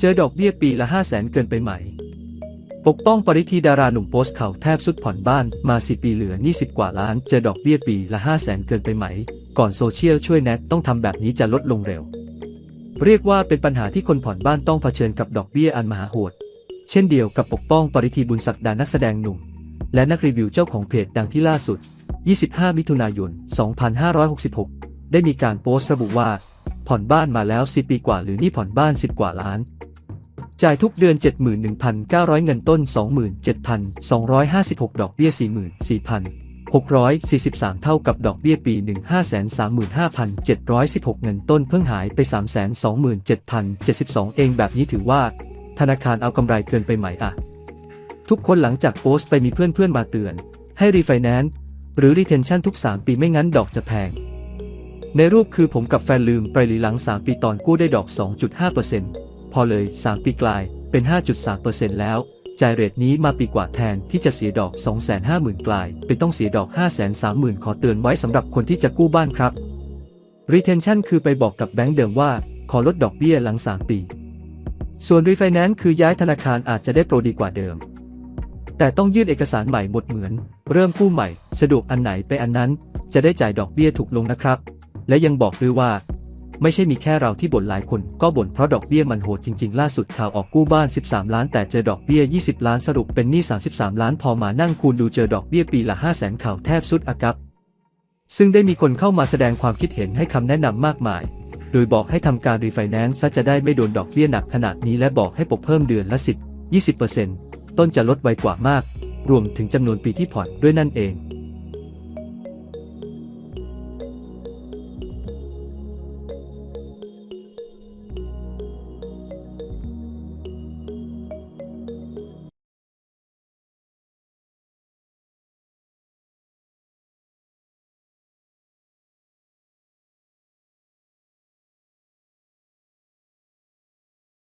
เจอดอกเบี้ยปีละ5 0 0แสนเกินไปไหม ปกป้องปริธีดาราหนุ่มโพสต์เขาแทบสุดผ่อนบ้านมาสิปีเหลือนี้สิบกว่าล้าน เจอดอกเบี้ยปีละ5 0 0แสนเกินไปไหม ก่อนโซเชียลช่วยแนะต้องทำแบบนี้จะลดลงเร็ว เรียกว่าเป็นปัญหาที่คนผ่อนบ้านต้องเผชิญกับดอกเบี้ยอันมหาโหด เช่นเดียวกับปกป้องปริธีบุญศักดานักแสดงหนุ่ม และนักรีวิวเจ้าของเพจดังที่ล่าสุด 25 มิถุนายน 2566 ได้มีการโพสต์ระบุว่าผ่อนบ้านมาแล้ว 10 ปีกว่าหรือนี่ผ่อนบ้าน 10 กว่าล้าน จ่ายทุกเดือน 71,900 เงินต้น 27,256 ดอกเบี้ย 44,643 เท่ากับดอกเบี้ยปี 1,535,716 เงินต้นเพิ่งหายไป 327,072 เองแบบนี้ถือว่า ธนาคารเอากำไรเกินไปไหมอะทุกคนหลังจากโพสต์ไปมีเพื่อนๆมาเตือน ให้รีไฟแนนซ์หรือรีเทนชั่นทุก 3 ปีไม่งั้นดอกจะแพง ในรูปคือผมกับแฟนลืมไปหลีหลัง 3 ปีตอนกู้ได้ดอก 2.5% พอเลย 3 ปีกลายเป็น 5.3%แล้ว จ่ายเรทนี้มาปีกว่าแทนที่จะเสียดอก 250,000 กลาย เป็นต้องเสียดอก 530,000 ขอเตือนไว้สำหรับคนที่จะกู้บ้านครับ Retention คือไปบอกกับแบงก์เดิมว่า ขอลดดอกเบี้ยหลัง 3 ปี ส่วน Refinance คือย้ายธนาคารอาจจะได้โปรดีกว่าเดิม แต่ต้องยื่นเอกสารใหม่หมดเหมือน เริ่มกู้ใหม่ สะดวกอันไหนไปอันนั้น จะได้จ่ายดอกเบี้ยถูกลงนะครับ และยังบอกด้วยว่า ไม่ใช่มีแค่เราที่บ่นหลายคนก็บ่นเพราะดอกเบี้ยมันโหดจริงๆ ล่าสุดข่าวออกกู้บ้าน 13 ล้าน แต่เจอดอกเบี้ย 20 ล้านสรุปเป็นหนี้ 33 ล้านพอมานั่งคูณดูเจอดอกเบี้ยปีละ 5 0 0แสนข่าวแทบสุดอากับ ซึ่งได้มีคนเข้ามาแสดงความคิดเห็นให้คำแนะนำมากมาย โดยบอกให้ทำการรีไฟแนนซ์ซะจะได้ไม่โดนดอกเบี้ยหนักขนาดนี้และบอกให้ปกเพิ่มเดือนละ 10 20%ต้นจะลดไวกว่ามาก รวมถึงจำนวนปีที่ผ่อนด้วยนั่นเอง